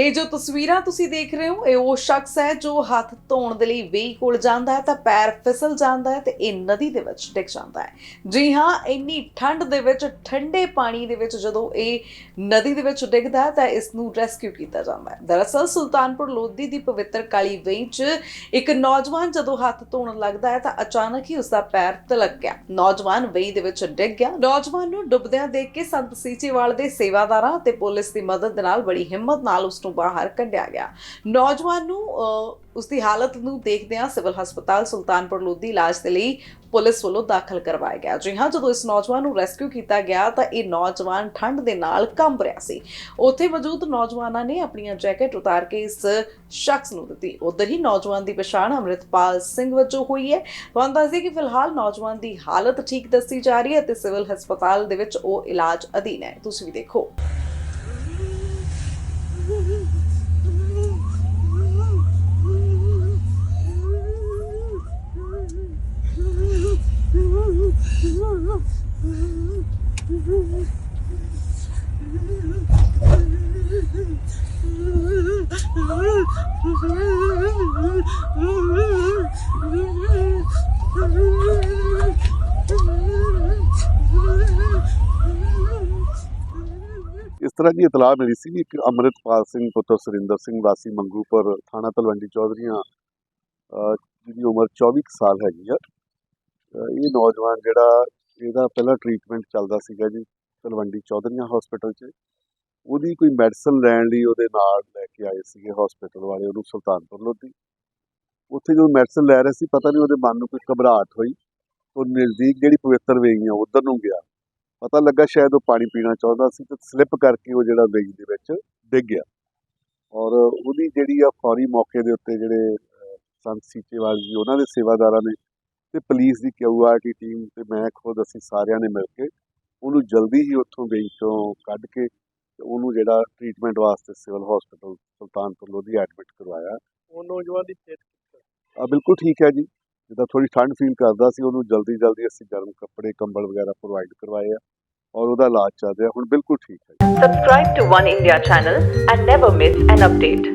ਇਹ ਜੋ ਤਸਵੀਰਾਂ ਤੁਸੀਂ ਦੇਖ ਰਹੇ ਹੋ, ਇਹ ਉਹ ਸ਼ਖਸ ਹੈ ਜੋ ਹੱਥ ਧੋਣ ਦੇ ਲਈ ਵੇਈ ਕੋਲ ਜਾਂਦਾ ਹੈ ਤਾਂ ਪੈਰ ਫਿਸਲ ਜਾਂਦਾ ਹੈ ਤੇ ਇਹ ਨਦੀ ਦੇ ਵਿੱਚ ਡਿੱਗ ਜਾਂਦਾ ਹੈ। ਜੀ ਹਾਂ, ਇੰਨੀ ਠੰਡ ਦੇ ਵਿੱਚ, ਠੰਡੇ ਪਾਣੀ ਦੇ ਵਿੱਚ ਜਦੋਂ ਇਹ ਨਦੀ ਦੇ ਵਿੱਚ ਡਿੱਗਦਾ ਹੈ ਤਾਂ ਇਸ ਨੂੰ ਰੈਸਕਿਊ ਕੀਤਾ ਜਾਂਦਾ ਹੈ। ਦਰਅਸਲ ਸੁਲਤਾਨਪੁਰ ਲੋਧੀ ਦੀ ਪਵਿੱਤਰ ਕਾਲੀ ਵੇਈ 'ਚ ਇੱਕ ਨੌਜਵਾਨ ਜਦੋਂ ਹੱਥ ਧੋਣ ਲੱਗਦਾ ਹੈ ਤਾਂ ਅਚਾਨਕ ਹੀ ਉਸ ਦਾ ਪੈਰ ਤਿਲਕ ਗਿਆ। ਨੌਜਵਾਨ ਵੇਈ ਦੇ ਵਿੱਚ ਡਿੱਗ ਗਿਆ। ਨੌਜਵਾਨ ਨੂੰ ਡੁੱਬਦਿਆਂ ਦੇਖ ਕੇ ਸੰਤ ਸੀਚੇਵਾਲ ਦੇ ਸੇਵਾਦਾਰਾਂ ਤੇ ਪੁਲਿਸ ਦੀ ਮਦਦ ਦੇ ਨਾਲ ਬੜੀ ਹਿੰਮਤ ਨਾਲ ਉਸ ਨੂੰ ਬਾਹਰ ਕੱਢਿਆ ਗਿਆ। ਨੌਜਵਾਨ ਨੂੰ ਉਸ ਦੀ ਹਾਲਤ ਨੂੰ ਦੇਖਦਿਆਂ ਸਿਵਲ ਹਸਪਤਾਲ ਸੁਲਤਾਨਪੁਰ ਲੋਧੀ ਇਲਾਜ ਦੇ ਲਈ ਪੁਲਿਸ ਵੱਲੋਂ ਦਾਖਲ ਕਰਵਾਇਆ ਗਿਆ। ਜੀ ਹਾਂ, ਜਦੋਂ ਇਸ ਨੌਜਵਾਨ ਨੂੰ ਰੈਸਕਿਊ ਕੀਤਾ ਗਿਆ ਤਾਂ ਇਹ ਨੌਜਵਾਨ ਠੰਡ ਦੇ ਨਾਲ ਕੰਬ ਰਿਹਾ ਸੀ। ਉੱਥੇ ਮੌਜੂਦ ਨੌਜਵਾਨਾਂ ਨੇ ਆਪਣੀਆਂ ਜੈਕਟ ਉਤਾਰ ਕੇ ਇਸ ਸ਼ਖਸ ਨੂੰ ਦਿੱਤੀ। ਉਧਰ ਹੀ ਨੌਜਵਾਨ ਦੀ ਪਛਾਣ ਅੰਮ੍ਰਿਤਪਾਲ ਸਿੰਘ ਵਜੋਂ ਹੋਈ ਹੈ। ਤੁਹਾਨੂੰ ਦੱਸ ਦਈਏ ਕਿ ਫਿਲਹਾਲ ਨੌਜਵਾਨ ਦੀ ਹਾਲਤ ਠੀਕ ਦੱਸੀ ਜਾ ਰਹੀ ਹੈ ਤੇ ਸਿਵਲ ਹਸਪਤਾਲ ਦੇ ਵਿੱਚ ਉਹ ਇਲਾਜ ਅਧੀਨ ਹੈ। ਤੁਸੀਂ ਵੀ ਦੇਖੋ। ਇਸ ਤਰ੍ਹਾਂ ਦੀ ਇਤਲਾਹ ਮਿਲੀ ਸੀ ਕਿ ਇੱਕ ਅੰਮ੍ਰਿਤਪਾਲ ਸਿੰਘ ਪੁੱਤਰ ਸੁਰਿੰਦਰ ਸਿੰਘ ਵਾਸੀ ਮੰਗੂਪੁਰ ਥਾਣਾ ਤਲਵੰਡੀ ਚੌਧਰੀਆਂ ਅਹ ਜਿਹਦੀ ਉਮਰ 24 ਕੁ ਸਾਲ ਹੈਗੀ ਆ ਅਹ ਇਹ ਨੌਜਵਾਨ ਜਿਹੜਾ ਇਹਦਾ ਪਹਿਲਾਂ ਟ੍ਰੀਟਮੈਂਟ ਚੱਲਦਾ ਸੀਗਾ ਜੀ, ਤਲਵੰਡੀ ਚੌਧਰੀਆਂ ਹਸਪੀਟਲ 'ਚ। ਉਹਦੀ ਕੋਈ ਮੈਡੀਸਨ ਲੈਣ ਲਈ ਉਹਦੇ ਨਾਲ ਲੈ ਕੇ ਆਏ ਸੀਗੇ ਹਸਪੀਟਲ ਵਾਲੇ, ਉਹਨੂੰ ਸੁਲਤਾਨਪੁਰ ਲੋਧੀ। ਉੱਥੇ ਜਦੋਂ ਮੈਡੀਸਨ ਲੈ ਰਹੇ ਸੀ, ਪਤਾ ਨਹੀਂ ਉਹਦੇ ਮਨ ਨੂੰ ਕੋਈ ਘਬਰਾਹਟ ਹੋਈ। ਉਹ ਨਜ਼ਦੀਕ ਜਿਹੜੀ ਪਵਿੱਤਰ ਵੇਈ ਆ, ਉਧਰ ਨੂੰ ਗਿਆ। ਪਤਾ ਲੱਗਾ ਸ਼ਾਇਦ ਉਹ ਪਾਣੀ ਪੀਣਾ ਚਾਹੁੰਦਾ ਸੀ ਤੇ ਸਲਿੱਪ ਕਰਕੇ ਉਹ ਜਿਹੜਾ ਵੇਈ ਦੇ ਵਿੱਚ ਡਿੱਗ ਗਿਆ। ਔਰ ਉਹਦੀ ਜਿਹੜੀ ਆ ਫੌਰੀ ਮੌਕੇ ਦੇ ਉੱਤੇ ਜਿਹੜੇ ਸੰਤ ਸੀਚੇਵਾਲ ਜੀ, ਉਹਨਾਂ ਦੇ ਸੇਵਾਦਾਰਾਂ ਨੇ ਤੇ ਪੁਲਿਸ ਦੀ ਕਿਊਆਰ ਦੀ ਟੀਮ ਤੇ ਮੈਂ ਖੁਦ ਅਸੀਂ ਸਾਰਿਆਂ ਨੇ ਮਿਲ ਕੇ ਉਹਨੂੰ ਜਲਦੀ ਹੀ ਉੱਥੋਂ ਤੋਂ ਕੱਢ ਕੇ ਤੇ ਉਹਨੂੰ ਜਿਹੜਾ ਟ੍ਰੀਟਮੈਂਟ ਵਾਸਤੇ civil hospital Sultanpur Lodhi admit ਕਰਵਾਇਆ ਉਹ ਨੌਜਵਾਨ ਦੀ ਸਿਹਤ ਆ ਬਿਲਕੁਲ ਠੀਕ ਹੈ ਜੀ ਜਿੱਦਾਂ ਥੋੜੀ ਠੰਡ ਫੀਲ ਕਰਦਾ ਸੀ ਉਹਨੂੰ ਜਲਦੀ ਜਲਦੀ ਅਸੀਂ ਗਰਮ ਕੱਪੜੇ ਕੰਬਲ ਵਗੈਰਾ ਪ੍ਰੋਵਾਈਡ ਕਰਵਾਏ ਆ ਔਰ ਉਹਦਾ ਇਲਾਜ ਚੱਲ ਰਿਹਾ ਹੁਣ ਬਿਲਕੁਲ ਠੀਕ ਹੈ ਜੀ। Subscribe to One India channel and never miss an update.